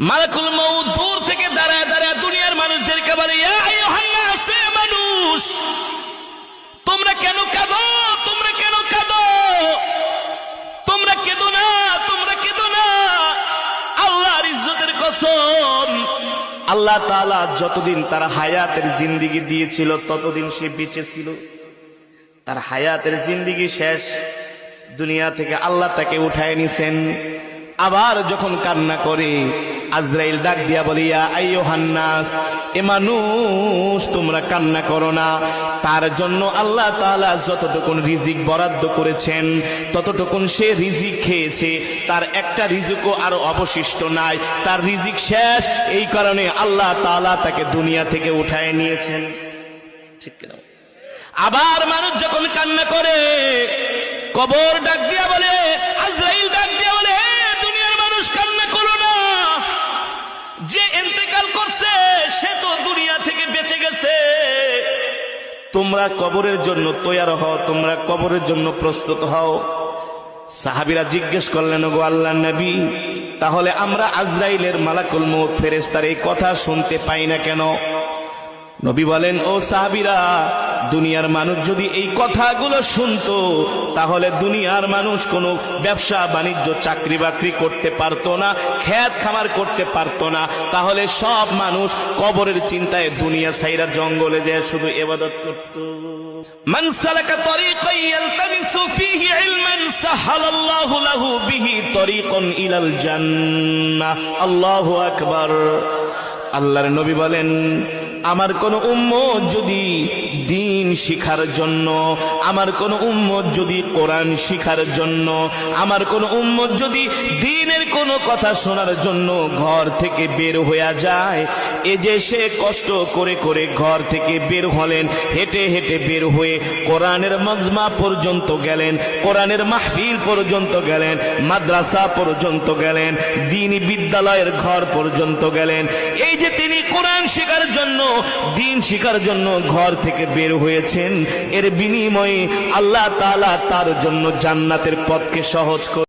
মালাকুল মৌত দূর থেকে দাঁড়ায় দাঁড়ায় দুনিয়ার মানুষদেরকে বলে "ইয়া আইয়ুহান্নাস, এ মানুষ! তোমরা কেন কাঁদো? তোমরা কেন কাঁদো? তোমরা কেঁদো না? তোমরা কেঁদো না? আল্লাহর ইজ্জতের কসম। আল্লাহ তাআলা যতদিন তার হায়াতের জিন্দিগি দিয়েছিল ততদিন সে বেঁচে ছিল। তার হায়াতের জিন্দিগি শেষ। দুনিয়া থেকে আল্লাহ তাকে উঠায় নিছেন। আবার যখন কান্না করে, আজরাইল ডাক দিয়া বলিয়া, আইয়ো হান্নাস, এ মানুষ, তোমরা কান্না করো না। তার জন্য আল্লাহ তাআলা যতটুকুন রিজিক বরাদ্দ করেছেন, ততটুকুন সে রিজিক খেয়েছে। তার একটা রিজিকও আর অবশিষ্ট নাই। তার রিজিক শেষ। এই কারণে আল্লাহ তালা তাকে দুনিয়া থেকে উঠায় নিয়েছেন। ঠিক আবার মানুষ যখন কান্না করে, কবর ডাক দিয়া বলে, আজরাইল তোমরা কবরের জন্য তৈয়ার হও, তোমরা কবরের জন্য প্রস্তুত হও। সাহাবিরা জিজ্ঞেস করলেন গো আল্লাহ নবী, তাহলে আমরা আজরাইলের মালাকুল মৌত ফেরেস্তার এই কথা শুনতে পাই না কেন? নবী বলেন, ও সাহাবিরা দুনিয়ার মানুষ যদি এই কথাগুলো শুনতো তাহলে দুনিয়ার মানুষ কোনো ব্যবসা বাণিজ্য চাকরি বাকরি করতে পারতো না খ্যাত খামার করতে পারতো না তাহলে সব মানুষ কবরের চিন্তায় দুনিয়া সাইরা জঙ্গলে যায় শুধু এবাদত করত من سلك طريقا يلتمس فيه علما سهل الله له به طريقا إلى الجنة الله أكبر আল্লাহর নবী বলেন আমার কোন উম্মত যদি দিন শিখার জন্য, আমার কোন উম্মত যদি কোরআন শিখার জন্য, আমার কোন উম্মত যদি দিনের কোনো কথা শোনার জন্য ঘর থেকে বের হয়ে যায়, এ যে সে কষ্ট করে করে ঘর থেকে বের হলেন, হেঁটে হেঁটে বের হয়ে কোরআনের মজমা পর্যন্ত গেলেন, কোরআনের মাহফিল পর্যন্ত গেলেন, মাদ্রাসা পর্যন্ত গেলেন, দিন বিদ্যালয়ের ঘর পর্যন্ত গেলেন। এই যে তিনি কোরআন শেখার জন্য, দিন শেখার জন্য ঘর থেকে বের হয়েছেন এর বিনিময়ে আল্লাহ তালা তার জন্য জান্নাতের পথকে সহজ করে